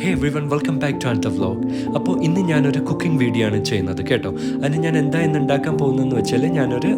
Hey everyone welcome back to അന്റ vlog അപ്പോൾ ഇന്ന് ഞാനൊരു കുക്കിംഗ് വീഡിയോ ആണ് ചെയ്യുന്നത് കേട്ടോ. അതിന് ഞാൻ എന്താ ഇന്ന് ഉണ്ടാക്കാൻ പോകുന്നതെന്ന് വെച്ചാൽ ഞാനൊരു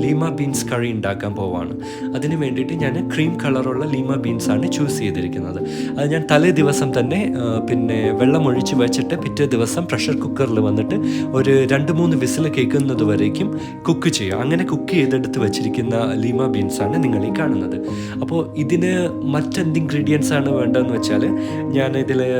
ലീമ ബീൻസ് കറി ഉണ്ടാക്കാൻ പോവാണ്. അതിന് വേണ്ടിയിട്ട് ഞാൻ ക്രീം കളറുള്ള ലീമ ബീൻസ് ആണ് ചൂസ് ചെയ്തിരിക്കുന്നത്. അത് ഞാൻ തലേ ദിവസം തന്നെ പിന്നെ വെള്ളം ഒഴിച്ച് വെച്ചിട്ട് പിറ്റേ ദിവസം പ്രഷർ കുക്കറിൽ വന്നിട്ട് ഒരു രണ്ട് മൂന്ന് വിസിൽ കേൾക്കുന്നത് വരേക്കും കുക്ക് ചെയ്യുക. അങ്ങനെ കുക്ക് ചെയ്തെടുത്ത് വെച്ചിരിക്കുന്ന ലീമ ബീൻസ് ആണ് നിങ്ങൾ ഈ കാണുന്നത്. അപ്പോൾ ഇതിന് മറ്റെന്ത് ഇൻഗ്രീഡിയൻസ് ആണ് വേണ്ടതെന്ന് വെച്ചാൽ ഞാൻ ഇതിൽ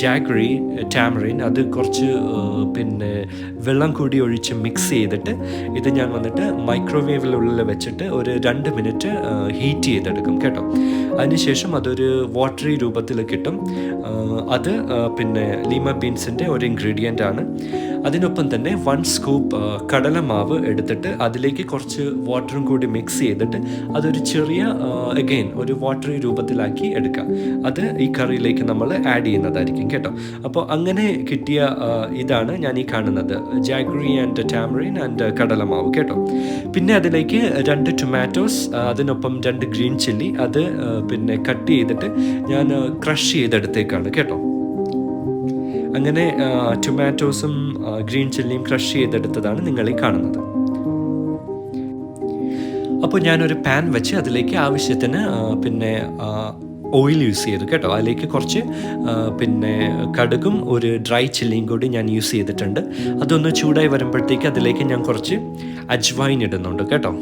ജാഗ്രി ടാമറിൻ അത് കുറച്ച് ആ, പിന്നെ വെള്ളം കൂടി ഒഴിച്ച് മിക്സ് ചെയ്തിട്ട് ഇത് ഞാൻ വന്നിട്ട് മൈക്രോവേവിനുള്ളിൽ വെച്ചിട്ട് ഒരു രണ്ട് മിനിറ്റ് ഹീറ്റ് ചെയ്തെടുക്കും കേട്ടോ. അതിനുശേഷം അതൊരു വാട്ടറി രൂപത്തിൽ കിട്ടും. അത് പിന്നെ ലീമ ബീൻസിന്റെ ഒരു ഇൻഗ്രീഡിയന്റ് ആണ്. അതിനൊപ്പം തന്നെ വൺ സ്കൂപ്പ് കടലമാവ് എടുത്തിട്ട് അതിലേക്ക് കുറച്ച് വാട്ടറും കൂടി മിക്സ് ചെയ്തിട്ട് അതൊരു ചെറിയ അഗെയിൻ ഒരു വാട്ടറി രൂപത്തിലാക്കി എടുക്കാം. അത് ഈ കറിയിലേക്ക് നമ്മൾ ആഡ് ചെയ്യുന്നതായിരിക്കും കേട്ടോ. അപ്പോൾ അങ്ങനെ കിട്ടിയ ഇതാണ് ഞാൻ ഈ കാണുന്നത്. ജാഗ്രി ആൻഡ് ടാമറിൻ ആൻഡ് കടലമാവ് കേട്ടോ. പിന്നെ അതിലേക്ക് രണ്ട് ടൊമാറ്റോസ് അതിനൊപ്പം രണ്ട് ഗ്രീൻ ചില്ലി അത് പിന്നെ കട്ട് ചെയ്തിട്ട് ഞാൻ ക്രഷ് ചെയ്തെടുത്തേക്കാണ് കേട്ടോ. അങ്ങനെ ടൊമാറ്റോസും ഗ്രീൻ ചില്ലിയും ക്രഷ് ചെയ്തെടുത്തതാണ് നിങ്ങൾ ഈ കാണുന്നത്. അപ്പോൾ ഞാനൊരു പാൻ വെച്ച് അതിലേക്ക് ആവശ്യത്തിന് പിന്നെ ഓയിൽ യൂസ് ചെയ്തു കേട്ടോ. അതിലേക്ക് കുറച്ച് പിന്നെ കടുകും ഒരു ഡ്രൈ ചില്ലിയും കൂടി ഞാൻ യൂസ് ചെയ്തിട്ടുണ്ട്. അതൊന്ന് ചൂടായി വരുമ്പോഴത്തേക്ക് അതിലേക്ക് ഞാൻ കുറച്ച് അജ്വൈൻ ഇടുന്നുണ്ട് കേട്ടോ.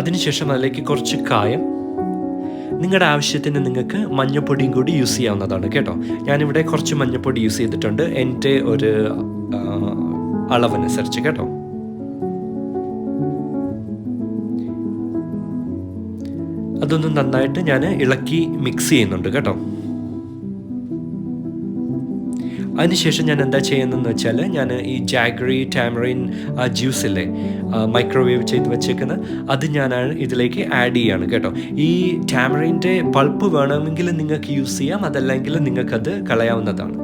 അതിനുശേഷം അതിലേക്ക് കുറച്ച് കായം. നിങ്ങളുടെ ആവശ്യത്തിന് നിങ്ങൾക്ക് മഞ്ഞപ്പൊടിയും കൂടി യൂസ് ചെയ്യാവുന്നതാണ് കേട്ടോ. ഞാനിവിടെ കുറച്ച് മഞ്ഞപ്പൊടി യൂസ് ചെയ്തിട്ടുണ്ട്. എന്റെ ഒരു അളവനുസരിച്ച് കേട്ടോ. അതൊന്ന് നന്നായിട്ട് ഞാൻ ഇളക്കി മിക്സ് ചെയ്യുന്നുണ്ട് കേട്ടോ. അതിനുശേഷം ഞാൻ എന്താ ചെയ്യുന്നതെന്ന് വെച്ചാൽ ഞാൻ ഈ ജാഗ്രി ടാമറിൻ ആ ജ്യൂസില്ലേ മൈക്രോവേവ് ചെയ്ത് വെച്ചേക്കുന്ന അത് ഞാൻ ഇതിലേക്ക് ആഡ് ചെയ്യാണ് കേട്ടോ. ഈ ടാമറിന്റെ പൾപ്പ് വേണമെങ്കിൽ നിങ്ങൾക്ക് യൂസ് ചെയ്യാം അതല്ലെങ്കിൽ നിങ്ങൾക്കത് കളയാവുന്നതാണ്.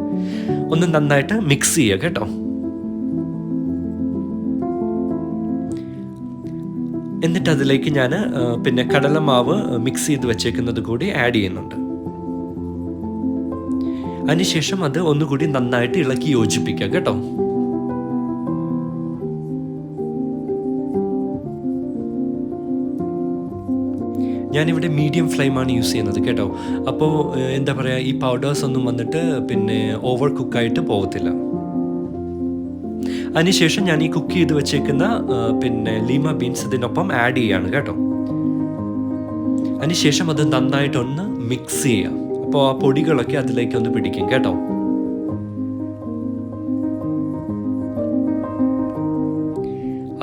ഒന്ന് നന്നായിട്ട് മിക്സ് ചെയ്യുക കേട്ടോ. എന്നിട്ട് അതിലേക്ക് ഞാൻ പിന്നെ കടലമാവ് മിക്സ് ചെയ്ത് വെച്ചേക്കുന്നത് കൂടി ആഡ് ചെയ്യുന്നുണ്ട്. അതിനുശേഷം അത് ഒന്നുകൂടി നന്നായിട്ട് ഇളക്കി യോജിപ്പിക്കുക കേട്ടോ. ഞാനിവിടെ മീഡിയം ഫ്ലെയിമാണ് യൂസ് ചെയ്യുന്നത് കേട്ടോ. അപ്പോൾ എന്താ പറയുക ഈ പൗഡേഴ്സ് ഒന്നും വന്നിട്ട് പിന്നെ ഓവർ കുക്കായിട്ട് പോകത്തില്ല. അതിനുശേഷം ഞാൻ ഈ കുക്ക് ചെയ്ത് വെച്ചേക്കുന്ന പിന്നെ ലീമ ബീൻസ് ഇതിനൊപ്പം ആഡ് ചെയ്യാണ് കേട്ടോ. അതിനുശേഷം അത് നന്നായിട്ടൊന്ന് മിക്സ് ചെയ്യാം അപ്പോൾ ആ പൊടികളൊക്കെ അതിലേക്ക് ഒന്ന് പിടിക്കും കേട്ടോ.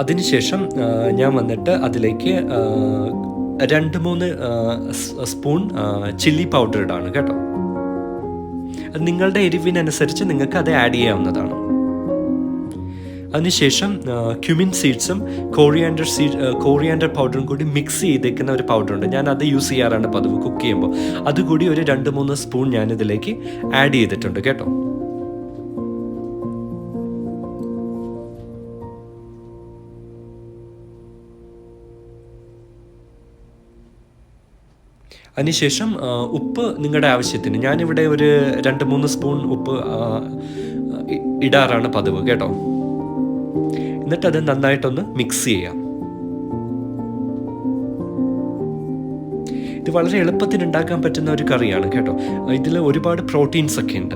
അതിനുശേഷം ഞാൻ വന്നിട്ട് അതിലേക്ക് രണ്ട് മൂന്ന് സ്പൂൺ ചില്ലി പൗഡർ ഇടാണ് കേട്ടോ. നിങ്ങളുടെ എരിവിനനുസരിച്ച് നിങ്ങൾക്ക് അത് ആഡ് ചെയ്യാവുന്നതാണ്. അതിനുശേഷം ക്യുമിൻ സീഡ്സും കോറിയാൻഡർ സീഡ് കോറിയാൻഡർ പൗഡറും കൂടി മിക്സ് ചെയ്തേക്കുന്ന ഒരു പൗഡറുണ്ട് ഞാൻ അത് യൂസ് ചെയ്യാറാണ് പതിവ് കുക്ക് ചെയ്യുമ്പോൾ. അതുകൂടി ഒരു രണ്ട് മൂന്ന് സ്പൂൺ ഞാൻ ഇതിലേക്ക് ആഡ് ചെയ്തിട്ടുണ്ട് കേട്ടോ. അതിനുശേഷം ഉപ്പ് നിങ്ങളുടെ ആവശ്യത്തിന്. ഞാനിവിടെ ഒരു രണ്ട് മൂന്ന് സ്പൂൺ ഉപ്പ് ഇടാറാണ് പതിവ് കേട്ടോ. എന്നിട്ട് അത് നന്നായിട്ടൊന്ന് മിക്സ് ചെയ്യാം. ഇത് വളരെ എളുപ്പത്തിൽ ഉണ്ടാക്കാൻ പറ്റുന്ന ഒരു കറിയാണ് കേട്ടോ. ഇതിൽ ഒരുപാട് പ്രോട്ടീൻസ് ഒക്കെ ഉണ്ട്.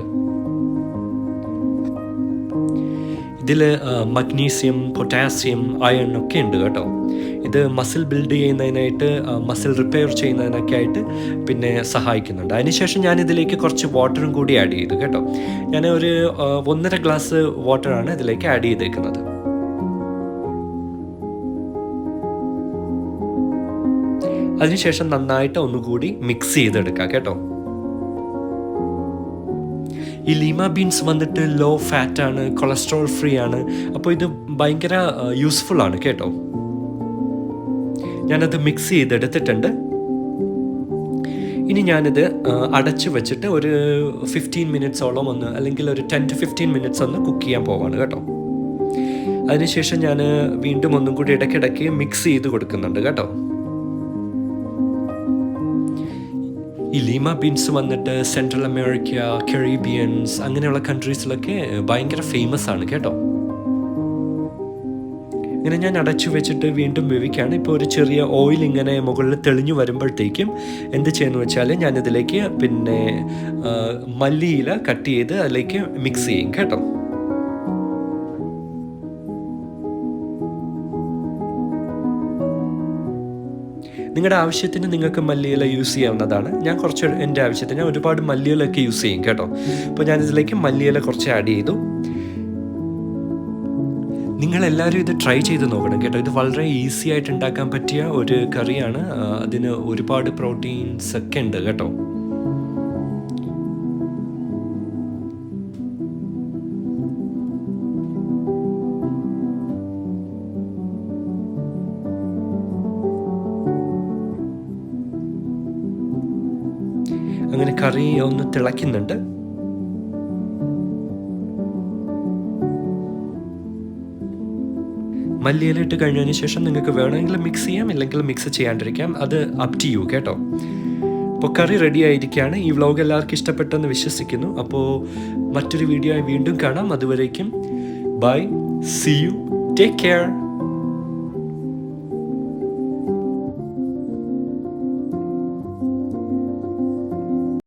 ഇതിൽ മഗ്നീഷ്യം പൊട്ടാസ്യം അയൺ ഒക്കെ ഉണ്ട് കേട്ടോ. ഇത് മസിൽ ബിൽഡ് ചെയ്യുന്നതിനായിട്ട് മസിൽ റിപ്പയർ ചെയ്യുന്നതിനൊക്കെ ആയിട്ട് പിന്നെ സഹായിക്കുന്നുണ്ട്. അതിനുശേഷം ഞാൻ ഇതിലേക്ക് കുറച്ച് വാട്ടറും കൂടി ആഡ് ചെയ്തു കേട്ടോ. ഞാൻ ഒരു ഒന്നര ഗ്ലാസ് വാട്ടറാണ് ഇതിലേക്ക് ആഡ് ചെയ്തേക്കുന്നത്. അതിനുശേഷം നന്നായിട്ട് ഒന്നുകൂടി മിക്സ് ചെയ്തെടുക്കാം കേട്ടോ. ഈ ലീമ ബീൻസ് വന്നിട്ട് ലോ ഫാറ്റ് ആണ് കൊളസ്ട്രോൾ ഫ്രീ ആണ്. അപ്പോൾ ഇത് ഭയങ്കര യൂസ്ഫുൾ ആണ് കേട്ടോ. ഞാനത് മിക്സ് ചെയ്തെടുത്തിട്ടുണ്ട്. ഇനി ഞാനിത് അടച്ചു വെച്ചിട്ട് ഒരു ഫിഫ്റ്റീൻ മിനിറ്റ്സോളം ഒന്ന് അല്ലെങ്കിൽ ഒരു ടെൻ ടു ഫിഫ്റ്റീൻ മിനിറ്റ്സ് ഒന്ന് കുക്ക് ചെയ്യാൻ പോവാണ് കേട്ടോ. അതിനുശേഷം ഞാൻ വീണ്ടും ഒന്നും കൂടി ഇടയ്ക്കിടയ്ക്ക് മിക്സ് ചെയ്ത് കൊടുക്കുന്നുണ്ട് കേട്ടോ. ഈ ലീമ ബീൻസ് വന്നിട്ട് സെൻട്രൽ അമേരിക്ക കരീബിയൻസ് അങ്ങനെയുള്ള കൺട്രീസിലൊക്കെ ഭയങ്കര ഫേമസ് ആണ് കേട്ടോ. ഇങ്ങനെ ഞാൻ അടച്ചു വെച്ചിട്ട് വീണ്ടും വേവിക്കുകയാണ്. ഇപ്പോൾ ഒരു ചെറിയ ഓയിൽ ഇങ്ങനെ മുകളിൽ തെളിഞ്ഞു വരുമ്പോഴത്തേക്കും എന്ത് ചെയ്യുന്നു വെച്ചാൽ ഞാനിതിലേക്ക് പിന്നെ മല്ലിയില കട്ട് ചെയ്ത് അതിലേക്ക് മിക്സ് ചെയ്യും കേട്ടോ. നിങ്ങളുടെ ആവശ്യത്തിന് നിങ്ങൾക്ക് മല്ലിയില യൂസ് ചെയ്യാവുന്നതാണ്. ഞാൻ കുറച്ച് എന്റെ ആവശ്യത്തിന് ഒരുപാട് മല്ലിയിലൊക്കെ യൂസ് ചെയ്യും കേട്ടോ. അപ്പോൾ ഞാനിതിലേക്ക് മല്ലിയില കുറച്ച് ആഡ് ചെയ്തു. നിങ്ങളെല്ലാവരും ഇത് ട്രൈ ചെയ്ത് നോക്കണം കേട്ടോ. ഇത് വളരെ ഈസി ആയിട്ട് ഉണ്ടാക്കാൻ പറ്റിയ ഒരു കറിയാണ്. അതിന് ഒരുപാട് പ്രോട്ടീൻസ് ഒക്കെ ഉണ്ട് കേട്ടോ. അങ്ങനെ കറി ഒന്ന് തിളയ്ക്കുന്നുണ്ട്. മല്ലിയില ഇട്ട് കഴിഞ്ഞതിന് ശേഷം നിങ്ങൾക്ക് വേണമെങ്കിൽ മിക്സ് ചെയ്യാം ഇല്ലെങ്കിൽ മിക്സ് ചെയ്യാണ്ടിരിക്കാം. അത് അപ് ടു യു കേട്ടോ. അപ്പോൾ കറി റെഡി ആയിരിക്കുകയാണ്. ഈ വ്ലോഗ് എല്ലാവർക്കും ഇഷ്ടപ്പെട്ടെന്ന് വിശ്വസിക്കുന്നു. അപ്പോൾ മറ്റൊരു വീഡിയോ വീണ്ടും കാണാം. അതുവരേക്കും bye see you take care